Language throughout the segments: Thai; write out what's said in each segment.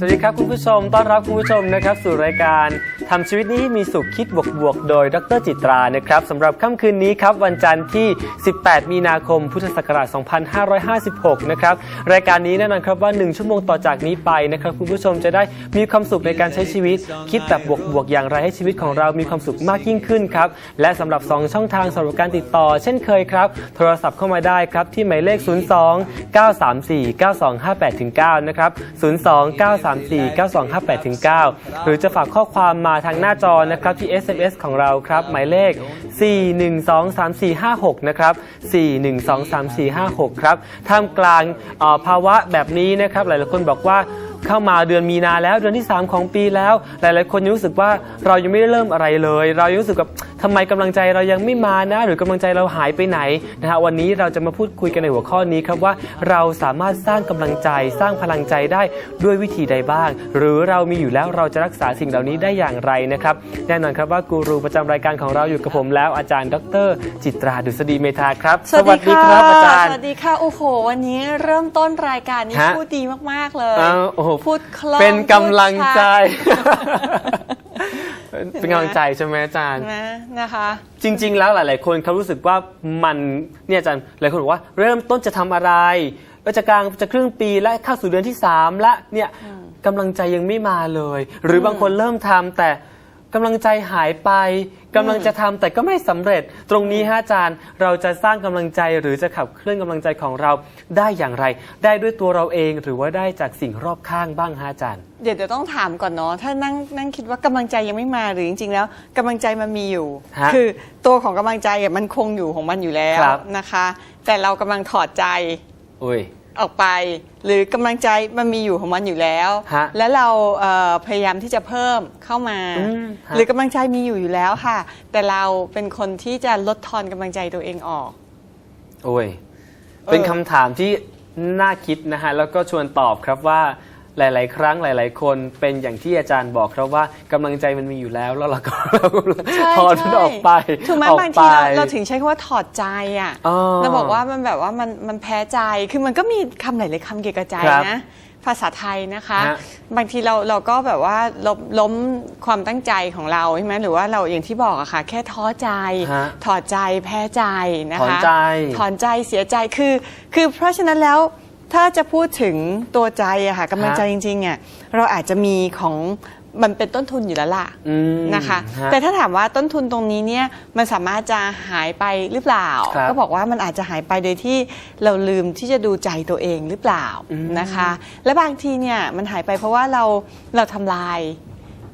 สวัสดีครับ คุณผู้ชม ต้อนรับคุณผู้ชมนะครับสู่รายการทำชีวิตนี้ให้มีสุขคิดบวกบวกๆโดยดรจิตรานะครับสำหรับค่ำคืนนี้ครับวันจันทร์ที่ 18 มีนาคม พุทธศักราช 2556 นะครับรายการนี้แน่นอนครับว่า 1 ชั่วโมงต่อจากนี้ไปนะครับคุณผู้ชมจะได้มีความสุขในการใช้ชีวิต คิดแบบบวกบวกๆอย่างไรให้ชีวิตของเรามีความสุขมากยิ่งขึ้นครับและสำหรับ 2 ช่องทางสำหรับการติดต่อ เช่นเคยครับโทรศัพท์เข้ามาได้ครับที่หมายเลข 029349258-9 นะครับ 029 934 9258ถึง9หรือจะฝากข้อความมาทางหน้าจอนะครับที่ SMS ของเราครับ หมายเลข 4123456 นะครับ 4123456 ครับท่ามกลางภาวะแบบนี้นะครับ หลายๆคนบอกว่าเข้ามาเดือนมีนาแล้วเดือนที่ 3 ของปีแล้ว หลายๆ คนยังรู้สึกว่าเรายังไม่ได้เริ่มอะไรเลย เรายังรู้สึกแบบ ทำไมกำลังใจเรายังไม่มานะ หรือกำลังใจเราหายไปไหนนะฮะวันนี้เราจะมาพูดคุยกันในหัวข้อนี้ครับว่าเราสามารถสร้างกำลังใจสร้างพลังใจได้ด้วยวิธีใดบ้าง หรือเรามีอยู่แล้วเราจะรักษาสิ่งเหล่านี้ได้อย่างไรนะครับแน่นอนครับว่ากูรูประจำรายการของเราอยู่กับผมแล้วอาจารย์ ดร จิตราดุษฎีเมธาครับครับอาจารย์สวัสดีค่ะโอ้โห วันนี้เริ่มต้นรายการนี้ฮะพูดดีมากๆเลยอ้าวโอ้โหพูดคล่องเป็นกำลังใจพูดชัด เป็นกำลังใจใช่ไหมอาจารย์ นะนะคะ จริง ๆ แล้วหลาย ๆ คนเขารู้สึกว่ามันเนี่ยอาจารย์หลายคนบอกว่าเริ่มต้นจะทำอะไรก็จะกลางจะครึ่งปีและเข้าสู่เดือนที่3ละเนี่ยกำลังใจยังไม่มาเลย หรือบางคนเริ่มทำแต่ กำลังใจหายไปกำลังจะทำแต่ก็ไม่สำเร็จ ตรงนี้ฮะอาจารย์เราจะสร้างกำลังใจหรือจะขับเคลื่อนกำลังใจของเราได้อย่างไร ได้ด้วยตัวเราเองหรือว่าได้จากสิ่งรอบข้างบ้างฮะอาจารย์ เดี๋ยวเดี๋ยวต้องถามก่อนเนาะถ้านั่งนั่งคิดว่ากำลังใจยังไม่มาหรือจริงๆ แล้วกำลังใจมันมีอยู่ ฮะคือตัวของกำลังใจอะมันคงอยู่ของมันอยู่แล้วครับ นะคะ แต่เรากำลังถอดใจ อุ้ย ออกไป หรือกำลังใจมันมีอยู่ของมันอยู่แล้ว ฮะแล้วเราเอ่อพยายามที่จะเพิ่มเข้ามา อืมฮะ หรือกำลังใจมีอยู่อยู่แล้วค่ะ แต่เราเป็นคนที่จะลดทอนกำลังใจตัวเองออก โอ้ย เป็นคำถามที่น่าคิดนะฮะ แล้วก็ชวนตอบครับว่า หลาย ๆ ครั้งหลาย ๆ คนเป็นอย่างที่อาจารย์บอกครับว่ากำลังใจมันมีอยู่แล้วแล้วเราก็ใช่ถอนมันใช่ออกไปถูกไหมออกบางไปทีเราเราถึงใช้คำว่าถอดใจอะอ๋อเราบอกว่ามันแบบว่ามันมันแพ้ใจคือมันก็มีคำหลาย ๆคำเกี่ยวกับใจครับนะภาษาไทยนะคะฮะบางทีเราเราก็แบบว่าล้มล้มความตั้งใจของเราใช่ไหมหรือว่าเราอย่างที่บอกอะค่ะ แค่ท้อใจฮะถอดใจแพ้ใจนะคะถอนใจถอนใจเสียใจคือ คือเพราะฉะนั้นแล้ว ถ้าจะพูดถึงตัวใจอะค่ะกำลังใจจริงๆอะเราอาจจะมีของมันเป็นต้นทุนอยู่แล้วล่ะอืมนะคะฮะแต่ถ้าถามว่าต้นทุนตรงนี้เนี่ยมันสามารถจะหายไปหรือเปล่าครับก็บอกว่ามันอาจจะหายไปโดยที่เราลืมที่จะดูใจตัวเองหรือเปล่าอืมนะคะ และบางทีเนี่ยมันหายไปเพราะว่าเราเราทำลาย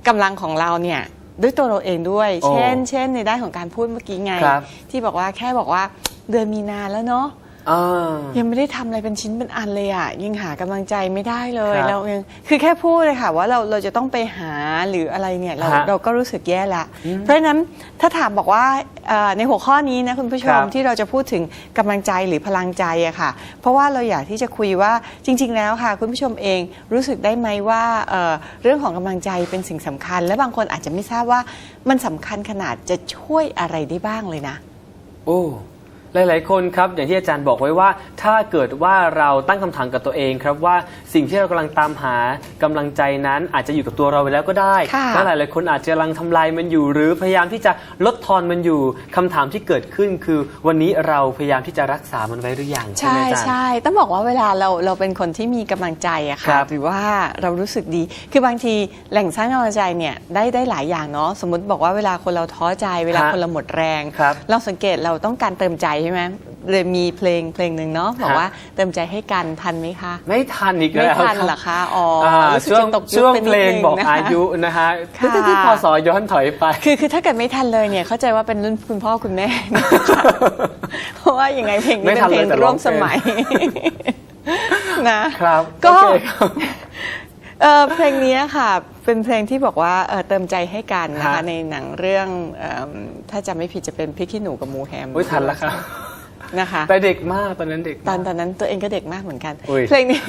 กำลังของเราเนี่ยด้วยตัวเราเองด้วยโอ้เช่น เช่นในด้านของการพูดเมื่อกี้ไงครับที่บอกว่าแค่บอกว่าเดือนมีนาแล้วเนาะ อ่า ยังไม่ได้ทำอะไรเป็นชิ้นเป็นอันเลยอะ่ะยังหากำลังใจไม่ได้เลยครับเรายังคือแค่พูดเลยค่ะ ว่าเราเราจะต้องไปหาหรืออะไรเนี่ยเราฮะเราก็รู้สึกแย่ละ เพราะฉะนั้นถ้าถามบอกว่าเอ่อในหัวข้อนี้นะคุณผู้ชครัมบที่เราจะพูดถึงกำลังใจหรือพลังใจอะค่ะ เพราะว่าเราอยากที่จะคุยว่าจริง ๆ แล้วค่ะ คุณผู้ชมเองรู้สึกได้ไหมว่าเอ่อเรื่องของกำลังใจเป็นสิ่งสำคัญ และบางคนอาจจะไม่ทราบว่ามันสำคัญขนาดจะช่วยอะไรได้บ้างเลยนะ โอ้ หลาย ๆ คนครับอย่างที่อาจารย์บอกไว้ว่า ถ้าเกิดว่าเราตั้งคำถามกับตัวเองครับว่าสิ่งที่เรากำลังตามหากำลังใจนั้นอาจจะอยู่กับตัวเราไปแล้วก็ได้ค่ะ และหลาย ๆ คนอาจจะกำลังทำลายมันอยู่ หรือพยายามที่จะลดทอนมันอยู่คำถามที่เกิดขึ้นคือ วันนี้เราพยายามที่จะรักษามันไว้หรือยังใช่ไหใช่มอาจารย์ ใช่ ต้องบอกว่าเวลาเราเราเป็นคนที่มีกำลังใจอะครัค่ะบหรือว่าเรารู้สึกดี คือบางทีแหล่งสร้างกำลังใจเนี่ยได้ได้หลายอย่างเนาะสมมติบอกว่าเวลาคนเราท้อใจ เวลาฮะคนเราหมดแรง ครับเราสังเกตเราต้องการเติมใจใช่ไหมเลยมีเพลงเพลงหนึ่งเนาะบอกฮะว่าเติมใจให้กันทันไหมคะ ไม่ทันอีกไม่แล้วทันครับเหรอคะอ๋ออ่ารู้สึกช่วงจะตกยุคช่วงไปนิเพดลงนึงบอกนะคะอายุนะฮะค่ะที่ที่พศย้อนถอยไปคือคือถ้าเกิดไม่ทันเลยเนี่ยเข้าใจว่าเป็นรุ่นคุณพ่อคุณแม่นะคะเพราะว่าอย่างไงเพลงนี้ไม่เป็ทันนเพลเลยงแต่ร้ร่อวงมเพลงสมัยนะครับก็โอ เคครับเอ่อเพลงนี้ค่ะ เป็นเพลงที่บอกว่าเอ่อเติมใจให้กันนะคะ ฮะ ในหนังเรื่องเอิ่มถ้าจำไม่ผิดจะเป็นพริกขี้หนูกับหมูแฮมอุ้ยทันแล้วครับ นะคะ แต่เด็กมากตอนนั้นเด็กตอนมากตอนนั้นตัวเองก็เด็กมากเหมือนกัน อุ๊ยเพลงนี้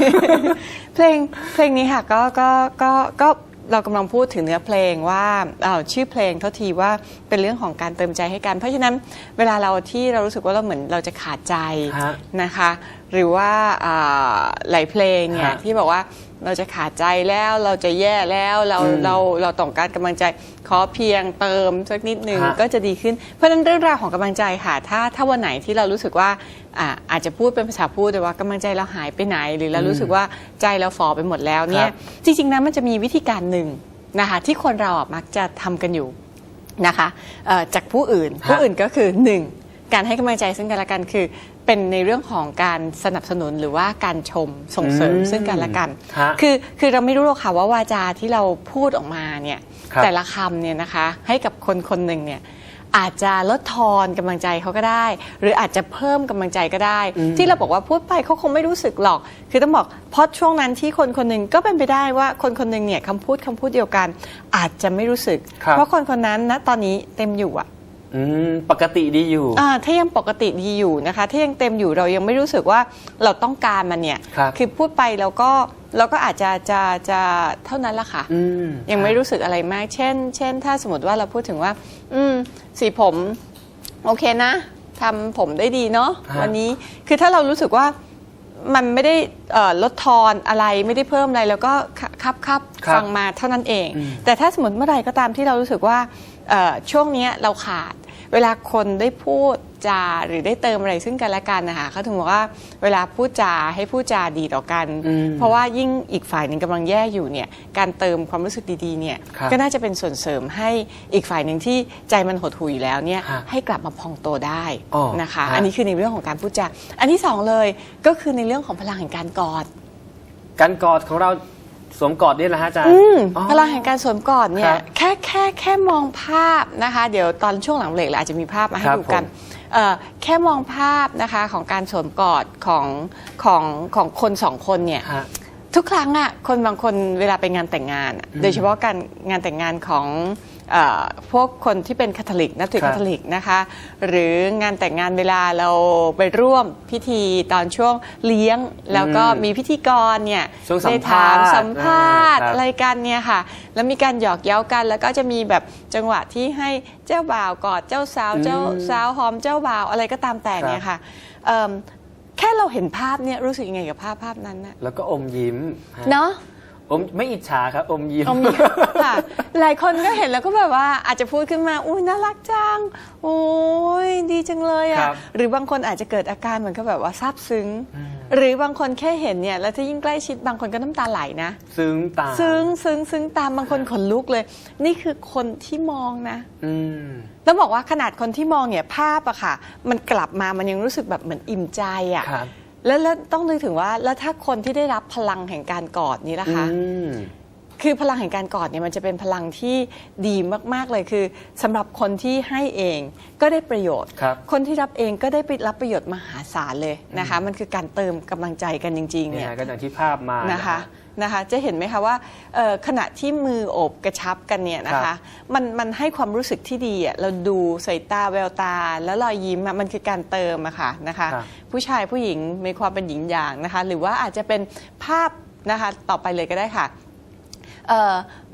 เพลงเพลงนี้ค่ะก็ก็ก็ก็เรากำลังพูดถึงเนื้อเพลงว่าอ้าวชื่อเพลงเท่าทีว่าเป็นเรื่องของการเติมใจให้กัน เพราะฉะนั้นเวลาเราที่เรารู้สึกว่าเราเหมือนเราจะขาดใจฮะ นะคะ หรือว่าอ่าหลายเพลงเนี่ยฮะที่บอกว่าเราจะขาดใจแล้วเราจะแย่แล้วเราอืมเราเราต้องการกำลังใจขอเพียงเติมสักนิดหนึ่งฮะก็จะดีขึ้นเพราะฉะนั้นเรื่องราวของกำลังใจค่ะถ้าถ้าวันไหนที่เรารู้สึกว่าอ่าอาจจะพูดเป็นภาษาพูดแต่ว่ากำลังใจเราหายไปไหน หรือเรารู้สึกว่าใจเราฝ่อไปหมดแล้วเนี่คยรับจริงๆนะมันจะมีวิธีการหนึ่งนะคะที่คนเราอะมักจะทำกันอยู่นะคะเอ่อจากผู้อื่นฮะผู้อื่นก็คือหนึ่งการให้กำลังใจซึ่งกันและกันคือ เป็นในเรื่องของการสนับสนุนหรือว่าการชมส่งเสริมอืมซึ่งกันและกันฮะคือคือเราไม่รู้หรอกค่ะว่าวาจาที่เราพูดออกมาเนี่ยครับแต่ละคำเนี่ยนะคะให้กับคนคนหนึ่งเนี่ยอาจจะลดทอนกำลังใจเขาก็ได้ หรืออาจจะเพิ่มกำลังใจก็ได้อืมที่เราบอกว่าพูดไปเขาคงไม่รู้สึกหรอก คือต้องบอกเพราะช่วงนั้นที่คนคนหนึ่งก็เป็นไปได้ว่าคนคนหนึ่งเนี่ยคำพูดคำพูดเดียวกัน อาจจะไม่รู้สึกครับเพราะคนคนนั้นนะตอนนี้เต็มอยู่อะ อืมปกติดีอยู่ อ่าถ้ายังปกติดีอยู่นะคะ ถ้ายังเต็มอยู่เรายังไม่รู้สึกว่าเราต้องการมันเนี่ยครับอพูดไปเราก็เราก็อาจจะจะจะเท่านั้นละค่ะ อืมยังไม่รู้สึกอะไรมาก เช่น เช่น ถ้าสมมติว่าเราพูดถึงว่า อืม สีผม โอเคนะทำผมได้ดีเนาะฮะ วันนี้คือถ้าเรารู้สึกว่ามันไม่ได้เอ่อลดทอนอะไรไม่ได้เพิ่มอะไร แล้วก็ครับครับครับฟังมาเท่านั้นเอง อืมแต่ถ้าสมมติเมื่อไหร่ก็ตามที่เรารู้สึกว่าเอ่อช่วงเนี้ยเราขาด เวลาคนได้พูดจาหรือได้เติมอะไรซึ่งกันและกันนะคะเขาถึงบอกว่าเวลาพูดจาให้พูดจาดีต่อกันอืมเพราะว่ายิ่งอีกฝ่ายหนึ่งกำลังแย่อยู่เนี่ยการเติมความรู้สึกดีๆเนี่ยครับก็น่าจะเป็นส่วนเสริมให้อีกฝ่ายหนึ่งที่ใจมันหดหู่อยู่แล้วเนี่ยฮะให้กลับมาพองโตได้อ๋อนะคะฮะอันนี้คือในเรื่องของการพูดจาอันที่สองเลยก็คือในเรื่องของพลังแห่งการกอดการกอดของเรา สวมกอดนี่แหละฮะอาจารย์อืมอ๋อ พลังแห่งการสวมกอดเนี่คยรับแค่แค่แค่มองภาพนะคะ เดี๋ยวตอนช่วงหลังเบรกเราอาจจะมีภาพมาให้ครับดูกันผมเอ่อแค่มองภาพนะคะของการสวมกอดของของของคนสองคนเนี่ย ฮะ ทุกครั้งอะคนบางคนเวลาไปงานแต่งงานอะโดยเฉพาะการงานแต่งงานของเออ พวกคนที่เป็นคาทอลิกนับถือครับคาทอลิกนะคะ หรืองานแต่งงานเวลาเราไปร่วมพิธีตอนช่วงเลี้ยง แล้วก็อืมมีพิธีกรเนี่ยช่วงสัมได้ภาษณ์ถสัมภาษณ์อ่าครับอะไรกันเนี่ยค่ะ แล้วมีการหยอกเย้ากัน แล้วก็จะมีแบบจังหวะที่ให้เจ้าบ่าวกอดเจ้าสาวเจ้าอืมสาวหอมเจ้าบ่าวอะไรก็ตามแต่เนี่ยค่ะเอิ่มแค่เราเห็นภาพเนี่ยรู้สึกยังไงกับภาพภาพนั้นนะแล้วก็อมยิ้มฮะเนาะ อมไม่อิจฉาครับ อมยิ้มอมยิ้มค่ะหลายคนก็เห็นแล้วก็แบบว่าอาจจะพูดขึ้นมาอุ้ยน่ารักจังโอ้ยดีจังเลยคอะรับหรือบางคนอาจจะเกิดอาการเหมือนกับแบบว่าซาบซึ้งอืมหรือบางคนแค่เห็นเนี่ยแล้วถ้ายิ่งใกล้ชิดบางคนก็น้ำตาไหลนะ ซึ้งตามซึ้งซึ้งซึ้งตามบางคนขนลุกเลย นี่คือคนที่มองนะ อืมแล้วบอกว่าขนาดคนที่มองเนี่ยภาพอะค่ะ มันกลับมามันยังรู้สึกแบบเหมือนอิ่มใจอะครับ แล้วแล้วต้องนึกถึงว่าแล้วถ้าคนที่ได้รับพลังแห่งการกอดนี้ล่ะคะ คือพลังแห่งการกอดเนี่ยมันจะเป็นพลังที่ดีมากๆเลยคือสำหรับคนที่ให้เองก็ได้ประโยชน์ครับคนที่รับเองก็ได้ไปรับประโยชน์มหาศาลเลยนะคะมันคือการเติมกำลังใจกันจริงๆเนี่เนี่ยยก็อย่างที่ภาพมานะคะฮนะคะจะเห็นไหมคะว่าเอ่อขณะที่มือโอบกระชับกันเนี่ยนะครัคะบมันมันให้ความรู้สึกที่ดีอะเราดูสายตาแววตา แล้วรอยยิ้มอะมันคือการเติมอะค่ะนะคะครับผู้ชายผู้หญิงมีความเป็นหญิงอย่างนะคะหรือว่าอาจจะเป็นภาพนะคะต่อไปเลยก็ได้ค่ะเอ่อ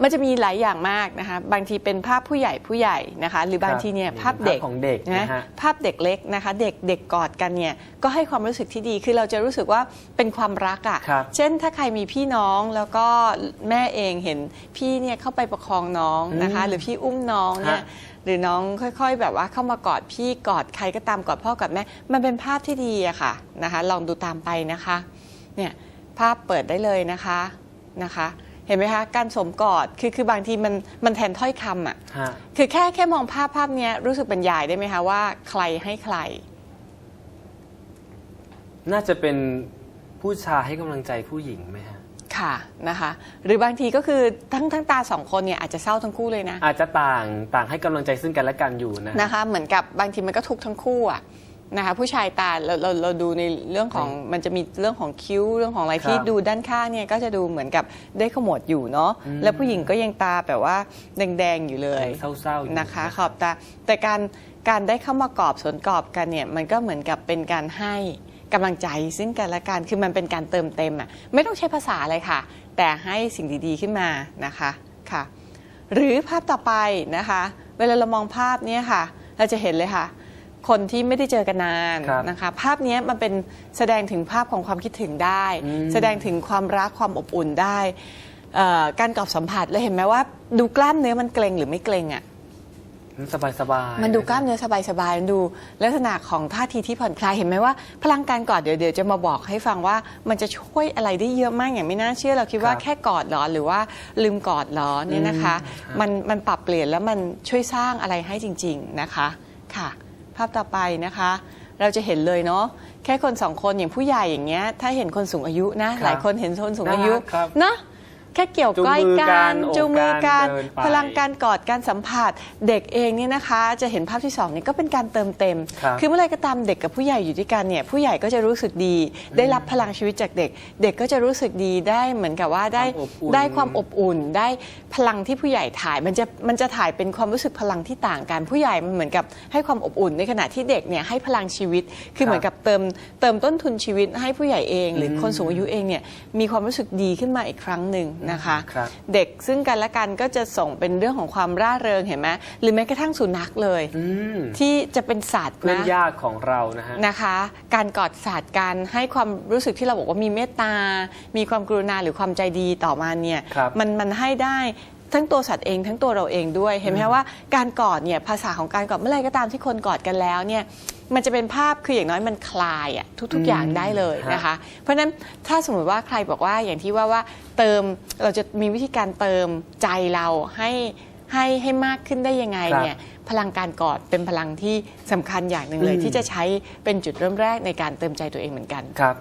มันจะมีหลายอย่างมากนะคะบางทีเป็นภาพผู้ใหญ่ผู้ใหญ่นะคะหรือบางทีเนี่ยครับภาพเด็กภาพของเด็กนะฮะภาพเด็กเล็กนะคะเด็กเด็กกอดกันเนี่ยก็ให้ความรู้สึกที่ดีคือเราจะรู้สึกว่าเป็นความรักอะครั่ะบเช่นถ้าใครมีพี่น้องแล้วก็แม่เองเห็นพี่เนี่ยเข้าไปประคองน้องนะคะอืมหรือพี่อุ้มน้องเนี่ยฮะหรือน้องค่อยๆ แบบว่าเข้ามากอดพี่กอดใครก็ตามกอดพ่อกอดแม่ มันเป็นภาพที่ดีอะค่ะนะคะ ลองดูตามไปนะคะเนี่ยภาพเปิดได้เลยนะคะนะคะเห็นไหมคะการสวมกอดคือคือบางทีมันมันแทนถ้อยคำอะฮะคือแค่แค่มองภาพภาพเนี้ยรู้สึกบรรยายได้ไหมคะว่า ใครให้ใคร น่าจะเป็นผู้ชายให้กำลังใจผู้หญิงไหมฮะค่ะนะคะหรือบางทีก็คือทั้งทั้งตาสองคนเนี่ยอาจจะเศร้าทั้งคู่เลยนะอาจจะต่างต่างให้กำลังใจซึ่งกันและกันอยู่นะนะคะ เหมือนกับบางทีมันก็ทุกข์ทั้งคู่อะ นะคะผู้ชายตาเราเราเราดูในเรื่องของมันจะมีเรื่องของคิ้วเรื่องของอะไรที่ครับดูด้านข้างเนี่ยก็จะดูเหมือนกับได้ขมวดอยู่เนาะแล้วผู้หญิงก็ยังตาแบบว่าแดงๆอยู่เลยเศร้าๆอยู่นะคะ ขอบตา แต่การการได้เข้ามากอบสวนกอบกันเนี่ยมันก็เหมือนกับเป็นการให้กำลังใจซึ่งกันและกันคือมันเป็นการเติมเต็มอะไม่ต้องใช้ภาษาอะไรค่ะ แต่ให้สิ่งดีๆขึ้นมานะคะค่ะ หรือภาพต่อไปนะคะ เวลาเรามองภาพเนี้ยค่ะ เราจะเห็นเลยค่ะ คนที่ไม่ได้เจอกันนานครับนะคะ ภาพเนี้ยมันเป็นแสดงถึงภาพของความคิดถึงได้ อืม แสดงถึงความรักความอบอุ่นได้เอ่อการกอบสัมผัสแล้วเห็นไหมว่าดูกล้ามเนื้อมันเกร็งหรือไม่เกร็งอะ สบายสบายๆมันดูกล้ามเนื้อสบายๆมันดูลักษณะของท่าทีที่ผ่อนคลายเห็นไหมว่าพลังการกอดเดี๋ยวเดี๋ยวจะมาบอกให้ฟังว่ามันจะช่วยอะไรได้เยอะมากอย่างไม่น่าเชื่อเราคิดว่าครับแค่กอดเหรอหรือว่าลืมกอดเหรอเนี่ยนะคะอืมมันมันปรับเปลี่ยนแล้วมันช่วยสร้างอะไรให้จริง ๆนะคะค่ะ ภาพต่อไปนะคะ เราจะเห็นเลยเนาะแค่คนสองคนอย่างผู้ใหญ่อย่างเงี้ยถ้าเห็นคนสูงอายุนะครับหลายคนเห็นคนสูงอายุน่ารักครับเนาะ แค่เกี่ยวจูงก้อยมือกักันนจูงมือกันโอบกันเดินไปพลังการกอดการสัมผัสเด็กเองเนี่ยนะคะ จะเห็นภาพที่สองนี่ก็เป็นการเติมเต็มครับอเมื่อไหรก็ตามเด็กกับผู้ใหญ่อยู่ด้วยกันเนี่ยผู้ใหญ่ก็จะรู้สึกดี ได้รับพลังชีวิตจากเด็ก เด็กก็จะรู้สึกดีได้เหมือนกับว่าได้ความอบอุ่นได้ความอบอุ่น ได้พลังที่ผู้ใหญ่ถ่ายมันจะมันจะถ่ายเป็นความรู้สึกพลังที่ต่างกันผู้ใหญ่มันเหมือนกับให้ความอบอุ่นในขณะที่เด็กเนี่ยให้พลังชีวิต คือเหมือนกับเติมเติมต้นทุนชีวิตให้ผู้ใหญ่เอง หรืออมคนสูงอายุเองเนี่ยมีความรู้สึกดีขึ้นมาอีกครั้งหนึ่งนะคะ ครับ เด็กซึ่งกันและกันก็จะส่งเป็นเรื่องของความร่าเริงเห็นไหมหรือแม้กระทั่งสุนัขเลย อืมที่จะเป็นสัตว์เพื่อนนะยากของเรานะฮะ นะคะ การกอดสัตว์การให้ความรู้สึกที่เราบอกว่ามีเมตตา มีความกรุณาหรือความใจดีต่อมาเนี่ยครับ มันมันให้ได้ ทั้งตัวสัตว์เองทั้งตัวเราเองด้วยเห็นไหมคะว่าการกอดเนี่ยภาษาของการกอดเมื่อไหรก็ตามที่คนกอดกันแล้วเนี่ยมันจะเป็นภาพคืออย่างน้อยมันคลายอะทุก ๆ อย่างได้เลยนะคะ เพราะฉะนั้นถ้าสมมติว่าใครบอกว่าอย่างที่ว่าว่าเติมเราจะมีวิธีการเติมใจเราให้ให้ให้มากขึ้นได้ยังไงครับเนี่ยพลังการกอดเป็นพลังที่สำคัญอย่างหนึ่งเลยอืมที่จะใช้เป็นจุดเริ่มแรกในการเติมใจตัวเองเหมือนกันครับ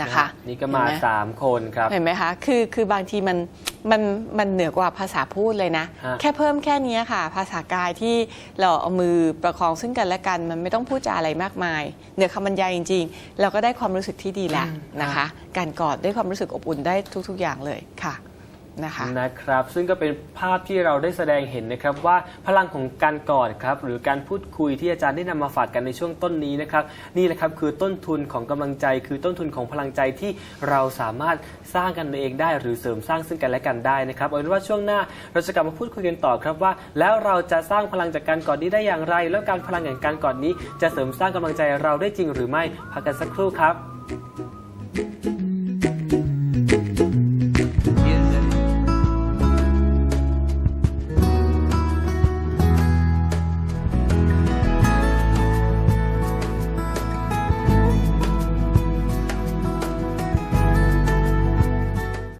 นะคะ นี่ก็มาเห็นไหสามคนครับ เห็นไหมคะ คือคือบางทีมันมันมันเหนือกว่าภาษาพูดเลยนะฮะแค่เพิ่มแค่นี้ค่ะ ภาษากายที่เราเอามือประคองซึ่งกันและกัน มันไม่ต้องพูดจาอะไรมากมาย เหนือคำบรรยายจริง ๆ เราก็ได้ความรู้สึกที่ดีแล้วนะคะ การกอดได้ความรู้สึกอบอุ่นได้ทุก ๆ อย่างเลยค่ะ นะคะนะครับซึ่งก็เป็นภาพที่เราได้แสดงเห็นนะครับว่าพลังของการกอดครับหรือการพูดคุยที่อาจารย์ได้นำมาฝากกันในช่วงต้นนี้นะครับนี่แหละครับคือต้นทุนของกำลังใจ คือต้นทุนของพลังใจที่เราสามารถสร้างกันเองได้ หรือเสริมสร้างซึ่งกันและกันได้นะครับเอาเป็นว่าช่วงหน้าเราจะกลับมาพูดคุยกันต่อครับว่า แล้วเราจะสร้างพลังจากการกอดนี้ได้อย่างไร แล้วการพลังแห่งการกอดนี้ จะเสริมสร้างกำลังใจเราได้จริงหรือไม่พักกันสักครู่ครับ